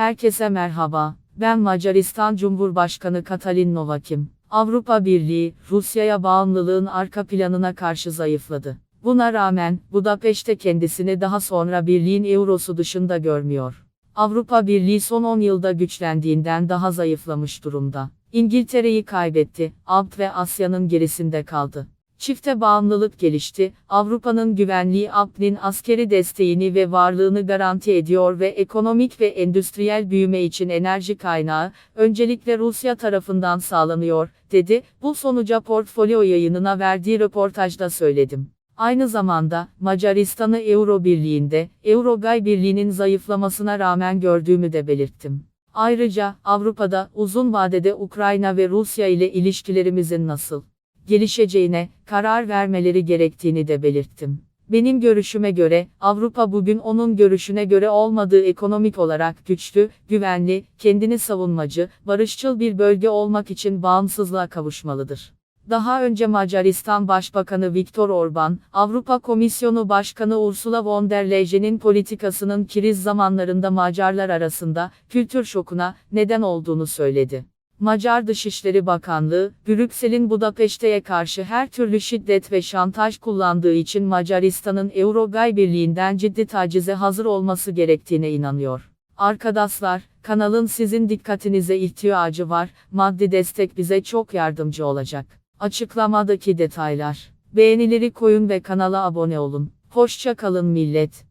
Herkese merhaba. Ben Macaristan Cumhurbaşkanı Katalin Novakim. Avrupa Birliği, Rusya'ya bağımlılığın arka planına karşı zayıfladı. Buna rağmen, Budapeşte kendisini daha sonra birliğin eurosu dışında görmüyor. Avrupa Birliği son 10 yılda güçlendiğinden daha zayıflamış durumda. İngiltere'yi kaybetti, Avrupa ve Asya'nın gerisinde kaldı. Çifte bağımlılık gelişti, Avrupa'nın güvenliği ABD'nin askeri desteğini ve varlığını garanti ediyor ve ekonomik ve endüstriyel büyüme için enerji kaynağı, öncelikle Rusya tarafından sağlanıyor, dedi, bu sonuca portfolyo yayınına verdiği röportajda söyledim. Aynı zamanda, Macaristan'ı Euro Birliği'nde, Eurogay Birliği'nin zayıflamasına rağmen gördüğümü de belirttim. Ayrıca, Avrupa'da, uzun vadede Ukrayna ve Rusya ile ilişkilerimizin nasıl gelişeceğine karar vermeleri gerektiğini de belirttim. Benim görüşüme göre, Avrupa bugün onun görüşüne göre olmadığı ekonomik olarak güçlü, güvenli, kendini savunmacı, barışçıl bir bölge olmak için bağımsızlığa kavuşmalıdır. Daha önce Macaristan Başbakanı Viktor Orban, Avrupa Komisyonu Başkanı Ursula von der Leyen'in politikasının kriz zamanlarında Macarlar arasında kültür şokuna neden olduğunu söyledi. Macar Dışişleri Bakanlığı, Brüksel'in Budapeşte'ye karşı her türlü şiddet ve şantaj kullandığı için Macaristan'ın Eurogay Birliği'nden ciddi tacize hazır olması gerektiğine inanıyor. Arkadaşlar, kanalın sizin dikkatinize ihtiyacı var, maddi destek bize çok yardımcı olacak. Açıklamadaki detaylar. Beğenileri koyun ve kanala abone olun. Hoşça kalın millet.